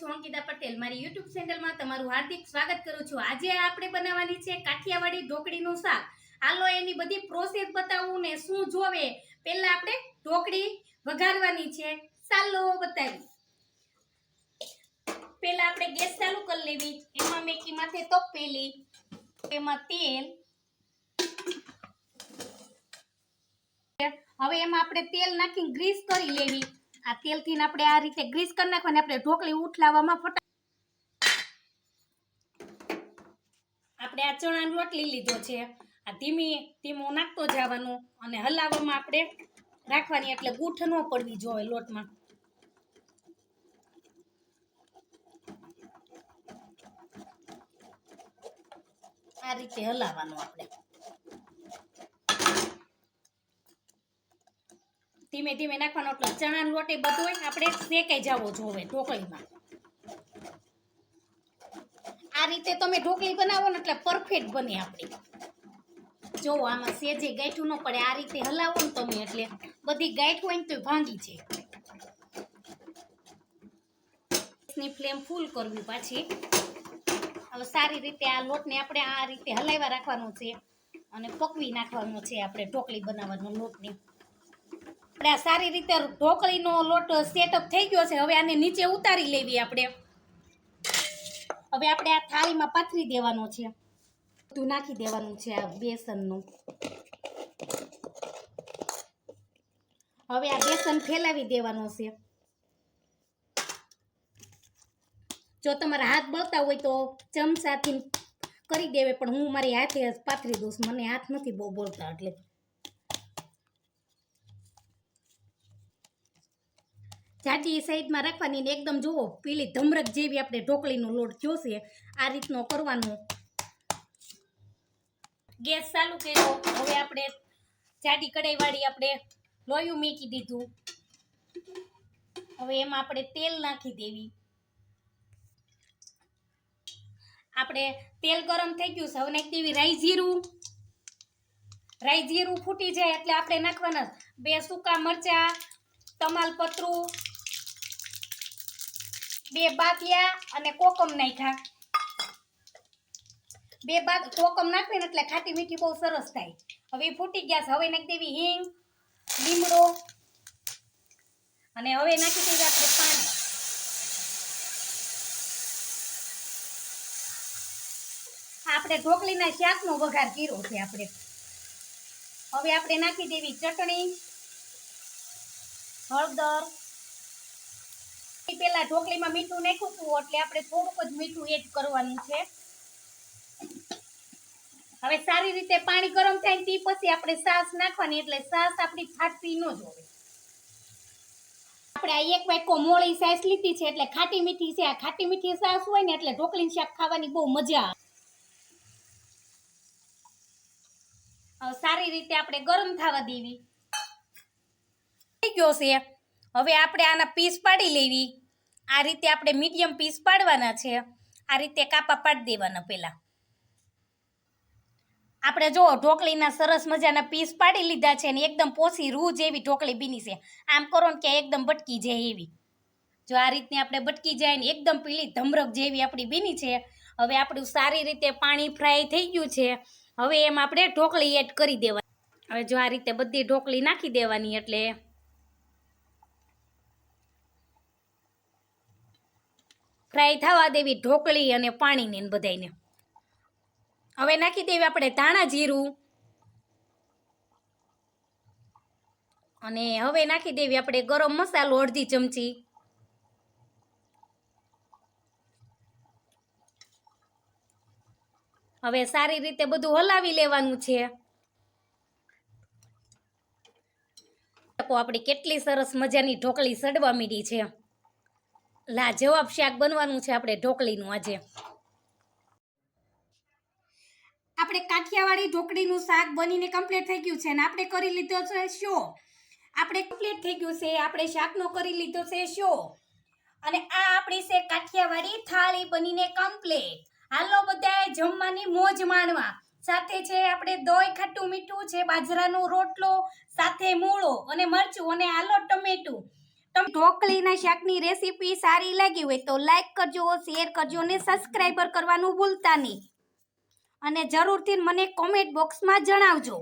છું અંકિતા પટેલ. મારી યુટ્યુબ ચેનલમાં તમારું હાર્દિક સ્વાગત કરું છું. આજે આપણે બનાવવાની છે કાઠિયાવાડી ઢોકળીનું શાક. હાલો એની બધી પ્રોસેસ બતાવું ને શું જોવે. પહેલા આપણે ઢોકળી વઘારવાની છે. ચાલો બતાવી પહેલા આપણે ગેસ ચાલુ કરી લેવી. એમાં મેકી માથે તપેલી, એમાં તેલ. હવે એમાં આપણે તેલ નાખીને ગ્રીસ કરી લેવી. આ તેલથી આપણે આ રીતે ગ્રીસ કરી નાખવાની, આપણે ઢોકળી ઉઠલાવવામાં ફટા આપણે આ ચણાનો લોટ લીધો છે. આ ધીમી, ધીમો નાખતો જવાનું અને હલાવવામાં આપણે રાખવાની, એટલે ગૂંઠ ન પડવી જોઈએ લોટમાં. આ રીતે હલાવવાનું આપણે. ધીમે ધીમે નાખવાનો એટલે ચણાનો લોટ એ બધો આપણે શેકાઈ જવો જોવે ઢોકળીમાં. આ રીતે તમે ઢોકળી બનાવો ને એટલે પરફેક્ટ બને આપણી. જો આમાં સેજે ગાંઠું ન પડે, આ રીતે હલાવો ને તમે એટલે બધી ગાંઠ હોય ને તો ભાંગી છે ની ફ્લેમ ફૂલ કરવી પાછી. હવે સારી રીતે આ લોટને આપણે આ રીતે હલાવ્યા રાખવાનો છે અને પકવી નાખવાનો છે આપણે ઢોકળી બનાવવાનો લોટને. આપણે આ સારી રીતે ઢોકળીનો લોટ સેટઅપ થઈ ગયો છે. હવે આને નીચે ઉતારી લેવી આપણે. હવે આપણે આ થાળીમાં પાથરી દેવાનો છે. બધું નાખી દેવાનું છે આ બેસનનું. હવે આ બેસન ફેલાવી દેવાનો છે. જો તમારા હાથ બળતા હોય તો ચમચાથી કરી દેવે, પણ હું મારી હાથે પાથરી દઉં. મને હાથ નથી બહુ બોલતા એટલે. જાજી સાઈડમાં રાખવાની ને એકદમ જુઓ, પેલી ધમરક જેવી આપણે ઢોકળીનો લોટ જોશે આ રીતનો કરવાનો. ગેસ ચાલુ કર્યો. હવે આપણે જાડી કડાઈવાળી આપણે લોયું મીકી દીધું. હવે એમાં આપણે તેલ નાખી દેવી. આપણે તેલ ગરમ થઈ ગયું છે. હવે નાખી દેવી રાઈ જીરું. રાઈ જીરું ફૂટી જાય એટલે આપણે નાખવાના બે સૂકા મરચા, તમાલપત્રું બે બાફિયા અને કોકમ નાખ્યા. બે બાદ કોકમ નાખવી ને એટલે ખાટી મીઠી બહુ સરસ થાય. હવે ફૂટી ગયા છે. હવે નાખી દેવી હિંગ, લીમડો અને હવે નાખી દેવી આપણે પાણી. આપણે ઢોકળીના શાકનો વઘાર કર્યો છે આપણે. હવે આપણે નાખી દેવી ચટણી, હળદર પેલા ઢોકળીમાં મીઠું નાખ્યું એટલે આપણે થોડુંક જ મીઠું એડ કરવાનું છે. હવે સારી રીતે પાણી ગરમ થાય તે પછી આપણે સાસ નાખવાની, એટલે સાસ આપણી ફાટતી ન જોવે આપણે આ એક વાટકો મોળી સાસ લીધી છે, એટલે ખાટી મીઠી છે. આ ખાટી મીઠી સાસ હોય ને એટલે ઢોકળીની શાક ખાવાની બહુ મજા આવે. સારી રીતે આપણે ગરમ થવા દેવી. થઈ ગયો છે. હવે આપણે આના પીસ પાડી લેવી. આ રીતે આપણે મીડિયમ પીસ પાડવાના છે. આ રીતે કાપા પાડી દેવાના પહેલા. આપણે જો ઢોકળીના સરસ મજાના પીસ પાડી લીધા છે ને એકદમ પોસી રૂ જેવી ઢોકળી બીની છે. આમ કરો ને કે એકદમ બટકી જાય એવી. જો આ રીતની આપણે બટકી જાય ને એકદમ પીળી ધમરક જેવી આપણી બીની છે. હવે આપણું સારી રીતે પાણી ફ્રાય થઈ ગયું છે. હવે એમ આપણે ઢોકળી એડ કરી દેવાની હવે જો આ રીતે બધી ઢોકળી નાખી દેવાની એટલે ફ્રાય થવા દેવી ઢોકળી અને પાણીને બધાને હવે નાખી દેવી આપણે ધાણા જીરું. અને હવે નાખી દેવી આપણે ગરમ મસાલો અડધી ચમચી. હવે સારી રીતે બધું હલાવી લેવાનું છે. આપણી કેટલી સરસ મજાની ઢોકળી સડવા મીડી છે. લાજવાબ શાક બનવાનું છે આપણે ઢોકળીનું આજે. આપણે કાઠિયાવાડી ઢોકળીનું શાક બનીને કમ્પ્લીટ થઈ ગયું છે અને આપણે કરી લીધો છે શો? આપણે કમ્પ્લીટ થઈ ગયું છે, આપણે શાકનો કરી લીધો છે શો? અને આ આપણી છે કાઠિયાવાડી થાળી બનીને કમ્પ્લીટ હાલો બધાએ જમવાની મોજ માણવા. સાથે છે આપણે દોય ખાટું મીઠું છે, બાજરાનો રોટલો, સાથે મૂળો અને મરચું અને આલો ટમેટું. ઢોકળીના શાકની રેસીપી સારી લાગી હોય તો લાઈક કરજો શેર કરજો અને સબસ્ક્રાઈબર કરવાનું ભૂલતા નહીં. અને જરૂરથી મને કોમેન્ટ બોક્સમાં જણાવજો.